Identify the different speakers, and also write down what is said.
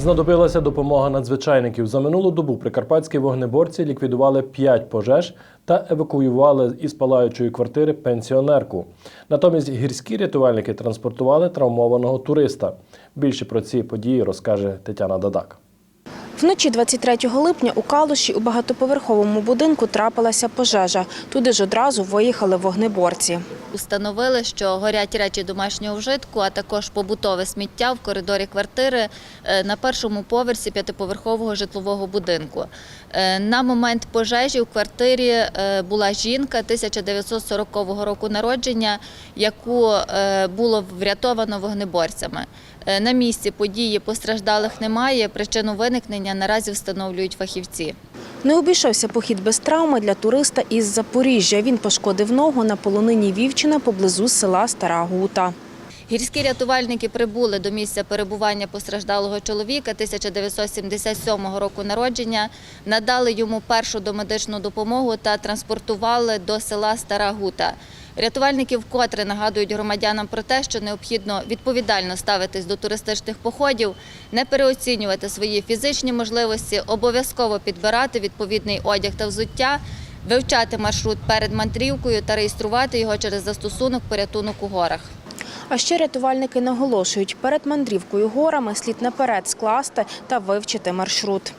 Speaker 1: Знадобилася допомога надзвичайників. За минулу добу прикарпатські вогнеборці ліквідували 5 пожеж та евакуювали із палаючої квартири пенсіонерку. Натомість гірські рятувальники транспортували травмованого туриста. Більше про ці події розкаже Тетяна Дадак.
Speaker 2: Вночі 23 липня у Калуші у багатоповерховому будинку трапилася пожежа. Туди ж одразу виїхали вогнеборці.
Speaker 3: Установили, що горять речі домашнього вжитку, а також побутове сміття в коридорі квартири е, на першому поверсі п'ятиповерхового житлового будинку. Е, На момент пожежі в квартирі е, була жінка 1940 року народження, яку було врятовано вогнеборцями. Е, На місці події постраждалих немає. Причину виникнення наразі встановлюють фахівці.
Speaker 2: Не обійшовся похід без травми для туриста із Запоріжжя. Він пошкодив ногу на полонині Вівчина поблизу села Стара Гута.
Speaker 3: Гірські рятувальники прибули до місця перебування постраждалого чоловіка 1977 року народження, надали йому першу домедичну допомогу та транспортували до села Стара Гута. Рятувальники вкотре нагадують громадянам про те, що необхідно відповідально ставитись до туристичних походів, не переоцінювати свої фізичні можливості, обов'язково підбирати відповідний одяг та взуття, вивчати маршрут перед мандрівкою та реєструвати його через застосунок порятунок у горах.
Speaker 2: А ще рятувальники наголошують, перед мандрівкою горами слід наперед скласти та вивчити маршрут.